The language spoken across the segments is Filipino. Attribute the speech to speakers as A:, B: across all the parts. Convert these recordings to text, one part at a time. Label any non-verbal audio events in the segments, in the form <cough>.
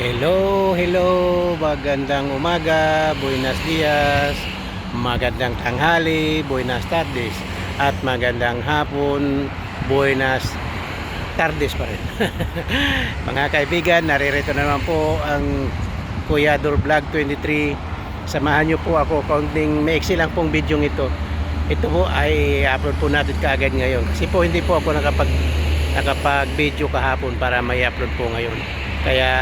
A: Hello, hello, magandang umaga, buenos dias, magandang tanghali, buenas tardes, at magandang hapon, buenas tardes pa rin. <laughs> Mga kaibigan, naririto na naman po ang Kuya Dor Vlog 23. Samahan niyo po ako, kaunting maiksi lang pong video ito. Ito po ay upload po natin kaagad ngayon. Kasi po hindi po ako nakapag nakapag-video kahapon para may upload po ngayon. Kaya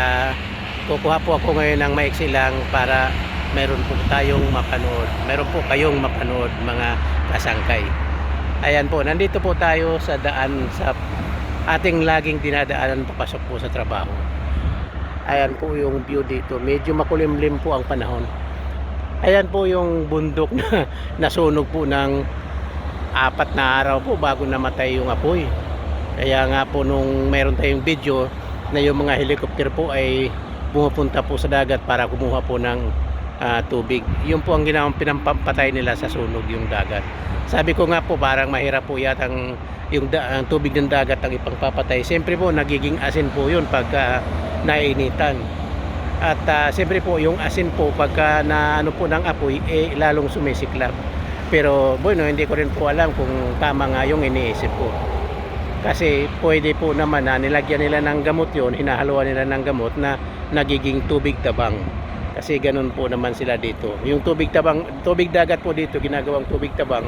A: kukuha po ako ngayon ng maiksi lang para meron po tayong mapanood. Meron po kayong mapanood mga kasangkay. Ayan po, nandito po tayo sa daan sa ating laging dinadaanan papasok po sa trabaho. Ayan po yung view dito. Medyo makulimlim po ang panahon. Ayan po yung bundok na <laughs> nasunog po ng apat na araw po bago namatay yung apoy. Kaya nga po nung meron tayong video na yung mga helicopter po ay pumupunta po sa dagat para kumuha po ng ah, tubig. Yun po ang ginawang pinampatay nila sa sunog yung dagat. Sabi ko nga po parang mahirap po yatang yung da- ang tubig ng dagat ang ipangpapatay. Siyempre po nagiging asin po yun pagka nainitan. At ah, siyempre po yung asin po pagka na ano po ng apoy eh lalong sumisiklab. Pero bueno, hindi ko rin po alam kung tama nga yung iniisip ko. Kasi pwede po naman na nilagyan nila ng gamot yon, hinahaluan nila ng gamot na nagiging tubig tabang. Kasi ganun po naman sila dito. Yung tubig tabang, tubig dagat po dito, ginagawang tubig tabang.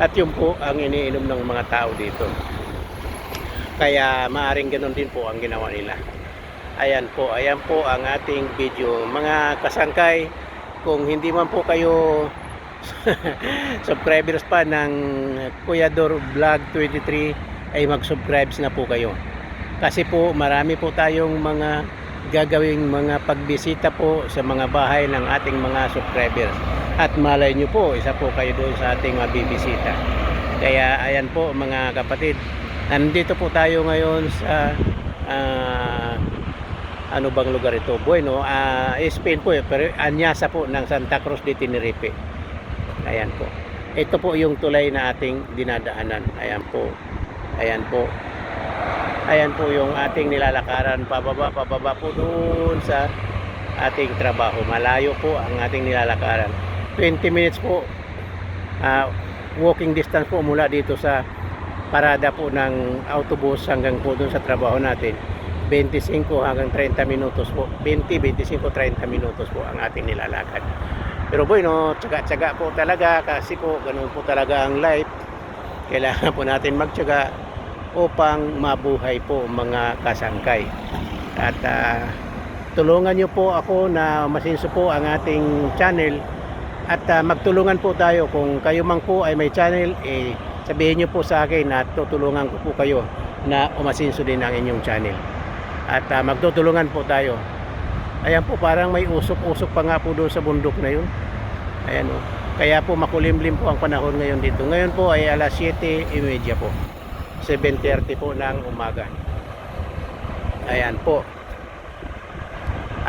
A: At yun po ang iniinom ng mga tao dito. Kaya maaring ganun din po ang ginawa nila. Ayan po, ayan po ang ating video. Mga kasangkay, kung hindi man po kayo <laughs> subscribers pa ng Kuya Dor Vlog 23 ay mag-subscribe na po kayo. Kasi po marami po tayong mga gagawing mga pagbisita po sa mga bahay ng ating mga subscribers. At malay nyo po, isa po kayo doon sa ating mabibisita. Kaya ayan po mga kapatid, nandito po tayo ngayon sa ah, ano bang lugar ito? Bueno, ah, Spain po eh, pero Anyasa po ng Santa Cruz de Tenerife. Ayan po. Ito po yung tulay na ating dinadaanan. Ayan po. Ayan po. Ayan po yung ating nilalakaran pababa, pababa po doon sa ating trabaho. Malayo po ang ating nilalakaran. 20 minutes po ah, walking distance po mula dito sa parada po ng autobus hanggang po doon sa trabaho natin. 25 hanggang 30 minutos po. 20, 25, 30 minutos po ang ating nilalakad. Pero bueno, tsaga-tsaga po talaga kasi po ganun po talaga ang life. Kailangan po natin magtsaga upang mabuhay po mga kasangkay. At ah, tulungan niyo po ako na masinso po ang ating channel at ah, magtulungan po tayo kung kayo man po ay may channel eh sabihin niyo po sa akin at tutulungan ko po kayo na umasinso din ang inyong channel. At ah, magtutulungan po tayo. Ayan po parang may usok-usok pa nga po doon sa bundok na yun. Ayan o. Kaya po makulimlim po ang panahon ngayon dito. Ngayon po ay alas 7.30 po. 7.30 po ng umaga. Ayan po.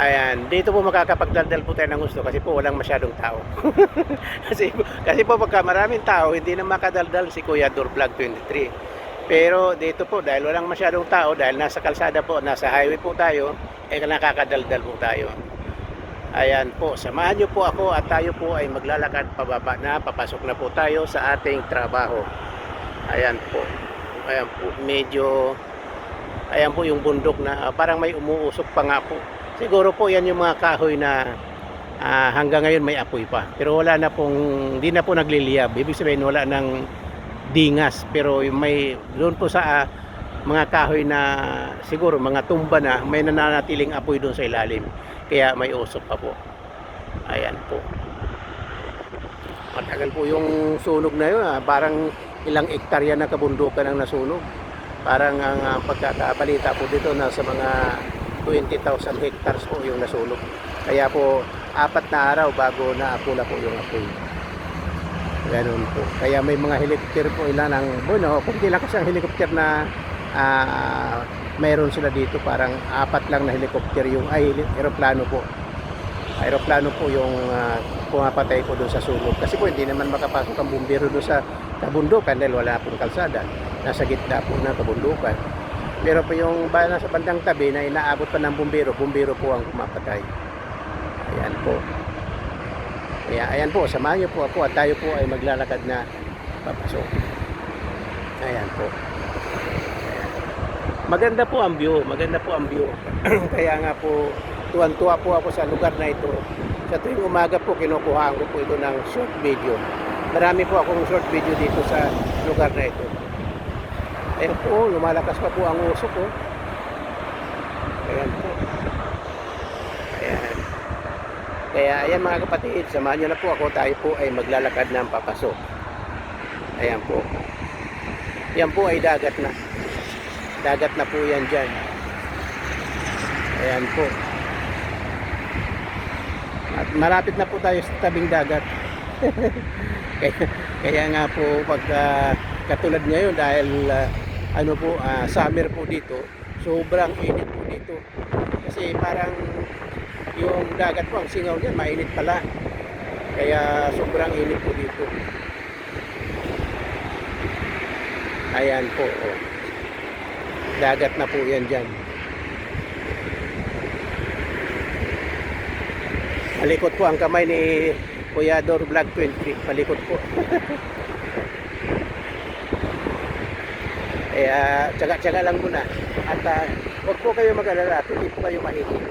A: Ayan, dito po makakapagdaldal po tayo ng gusto kasi po walang masyadong tao. <laughs> kasi, kasi po pagka maraming tao, hindi na makadaldal si Kuya Dor Vlog 23. Pero dito po, dahil walang masyadong tao, dahil nasa kalsada po, nasa highway po tayo, eh nakakadaldal po tayo. Ayan po, samahan niyo po ako at tayo po ay maglalakad pababa na, papasok na po tayo sa ating trabaho. Ayan po. Ayan po, medyo ayan po yung bundok na ah, parang may umuusok pa nga po. Siguro po yan yung mga kahoy na ah, hanggang ngayon may apoy pa. Pero wala na pong, hindi na po nagliliyab. Ibig sabihin wala ng dingas. Pero yung may, doon po sa ah, mga kahoy na siguro mga tumba na may nananatiling apoy doon sa ilalim. Kaya may usok pa po. Ayan po. Matagal po yung sunog na yun. ah. Parang ilang ektarya na kabundukan ang nasunog. Parang ang ah, pagkakabalita po dito nasa mga 20,000 hectares po yung nasunog. Kaya po apat na araw bago naapula po yung apoy. Ganun po. Kaya may mga helicopter po ilan ang bueno, kung di lang kasi ang helicopter na ah, mayroon sila dito parang apat lang na helicopter yung ay aeroplano po. Aeroplano po yung ah, pumapatay po doon sa sunog. Kasi po hindi naman makapasok ang bumbero doon sa kabundukan dahil wala pong kalsada. Nasa gitna po ng kabundukan. Pero po yung nasa bandang tabi na inaabot pa ng bumbero, bumbero po ang pumapatay. Ayan po. Kaya ayan po, samahan niyo po ako at tayo po ay maglalakad na papasok. Ayan po. Maganda po ang view, maganda po ang view. <clears throat> Kaya nga po, tuwan-tuwa po ako sa lugar na ito. Sa tuwing umaga po, kinukuhaan ko po ito ng short video. Marami po akong short video dito sa lugar na ito. Ayan po, lumalakas pa po ang uso ko. Ayan po. Ayan. Kaya ayan mga kapatid, samahan nyo na po ako. Tayo po ay maglalakad ng papasok. Ayan po. Yan po ay dagat na. Dagat na po yan dyan. Ayan po. At malapit na po tayo sa tabing dagat. <laughs> kaya, kaya nga po pag ah, katulad ngayon dahil ah, ano po ah, summer po dito, sobrang init po dito. Kasi parang yung dagat po ang singaw niyan mainit pala. Kaya sobrang init po dito. Ayan po. Oh. Dagat na po yan dyan. Malikot po ang kamay ni Kuya Dor Vlog 20. Malikot po. <laughs> Kaya tsaga-tsaga lang muna. At uh, huwag po kayo mag-alala. Hindi po kayo mahihilo.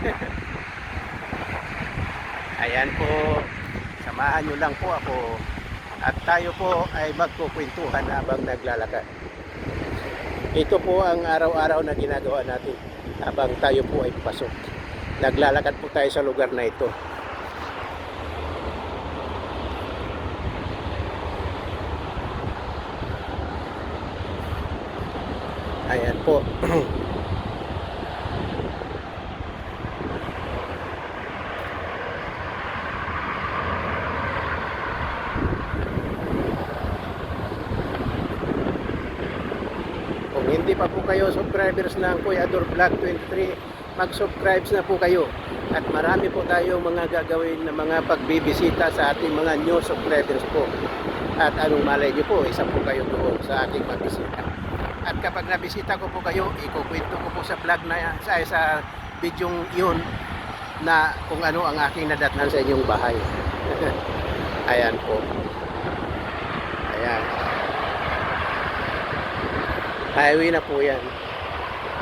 A: <laughs> Ayan po. Samahan nyo lang po ako. At tayo po ay magkukwentuhan habang naglalakad. Ito po ang araw-araw na ginagawa natin habang tayo po ay pasok. Naglalakad po tayo sa lugar na ito. Ayan po. Kung hindi pa po kayo subscribers ng Kuya Ador Vlog 23, mag-subscribe na po kayo. At marami po tayong mga gagawin na mga pagbibisita sa ating mga new subscribers po. At anong malay nyo po, isa po kayo doon sa ating magbisita. At kapag nabisita ko po kayo, ikukwento ko po sa vlog na sa, sa video yun na kung ano ang aking nadatnan sa inyong bahay. <laughs> Ayan po. Ayan. Highway na po yan.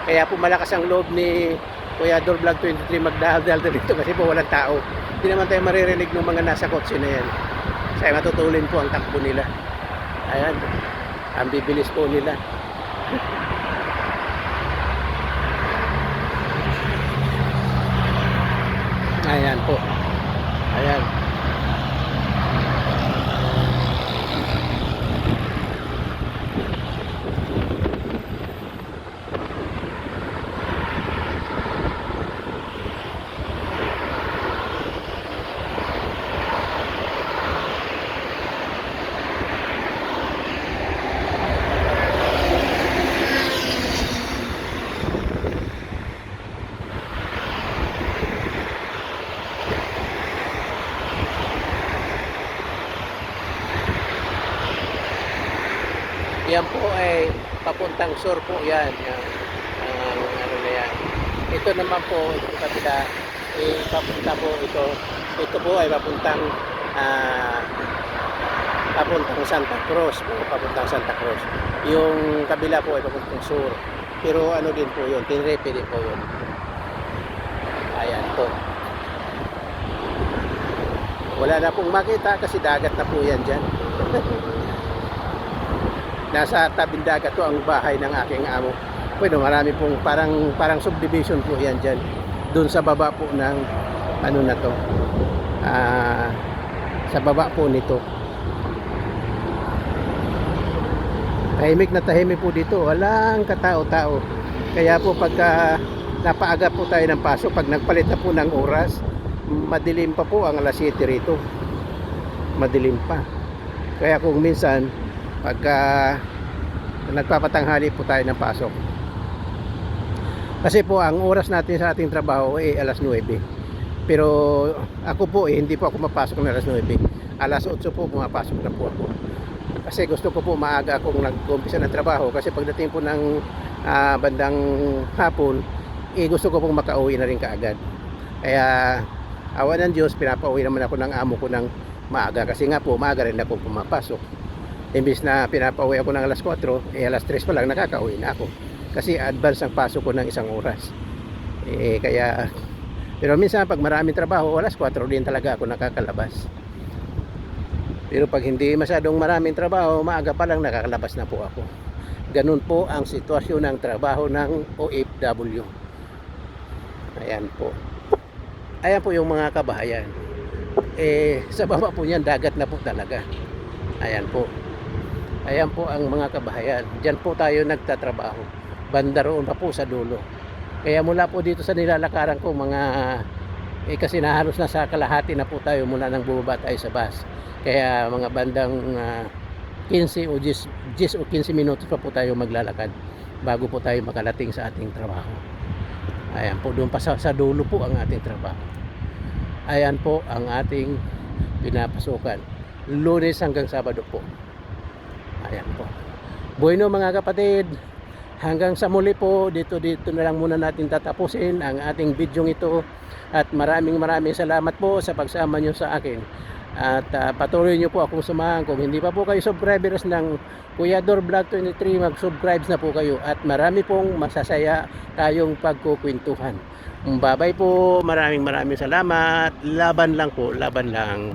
A: Kaya po malakas ang loob ni Kuya Dor Vlog 23 magdahal-dahal na dito kasi po walang tao. Hindi naman tayo maririnig ng mga nasa kotse na yan. Kasi matutulin po ang takbo nila. Ayan. Ang bibilis po nila. Ayan po. Ayan. Yan po ay papuntang sur po yan. Ang ano na yan. Ito naman po, itong kabila, eh, papunta po ito. Ito po ay papuntang ah, papuntang Santa Cruz po, papuntang Santa Cruz. Yung kabila po ay papuntang sur. Pero ano din po yun, Tenerife din po yun. Ayan po. Wala na pong makita kasi dagat na po yan dyan. <laughs> nasa tabing dagat to ang bahay ng aking amo. Bueno, marami pong parang parang subdivision po 'yan diyan. Doon sa baba po ng ano na to. Ah, sa baba po nito. Tahimik na tahimik po dito. Walang katao-tao. Kaya po pagka napaaga po tayo ng pasok, pag nagpalit na po ng oras, madilim pa po ang alas 7 rito. Madilim pa. Kaya kung minsan pagka nagpapatanghali po tayo ng pasok. Kasi po ang oras natin sa ating trabaho ay alas 9. Pero ako po eh, hindi po ako mapasok ng alas 9. Alas 8 po pumapasok na po ako. Kasi gusto ko po maaga akong nag-umpisa ng trabaho kasi pagdating po ng ah, bandang hapon, eh, gusto ko pong makauwi na rin kaagad. Kaya awa ng Diyos, pinapauwi naman ako ng amo ko ng maaga kasi nga po maaga rin ako pumapasok. Imbis na pinapauwi ako ng alas 4, eh alas 3 pa lang nakakauwi na ako. Kasi advance ang pasok ko ng isang oras. Eh, kaya pero minsan pag maraming trabaho, alas 4 din talaga ako nakakalabas. Pero pag hindi masyadong maraming trabaho, maaga pa lang nakakalabas na po ako. Ganun po ang sitwasyon ng trabaho ng OFW. Ayan po. Ayan po yung mga kabahayan. Eh, sa baba po niyan, dagat na po talaga. Ayan po. Ayan po ang mga kabahayan. Diyan po tayo nagtatrabaho. Banda roon pa po sa dulo. Kaya mula po dito sa nilalakaran ko, mga eh kasi nahalos na sa kalahati na po tayo mula nang bumaba tayo sa bus. Kaya mga bandang ah, 15 o 10, 10 o 15 minutos pa po tayo maglalakad bago po tayo makalating sa ating trabaho. Ayan po, doon pa sa, sa dulo po ang ating trabaho. Ayan po ang ating pinapasukan. Lunes hanggang Sabado po. Ayan po. Bueno mga kapatid, hanggang sa muli po, dito dito na lang muna natin tatapusin ang ating video ito. At maraming maraming salamat po sa pagsama nyo sa akin. At ah, patuloy nyo po akong samahan. Kung hindi pa po kayo subscribers ng Kuya Dor Vlog 23, mag-subscribe na po kayo. At marami pong masasaya tayong pagkukwentuhan. Babay po, maraming maraming salamat. Laban lang po, laban lang.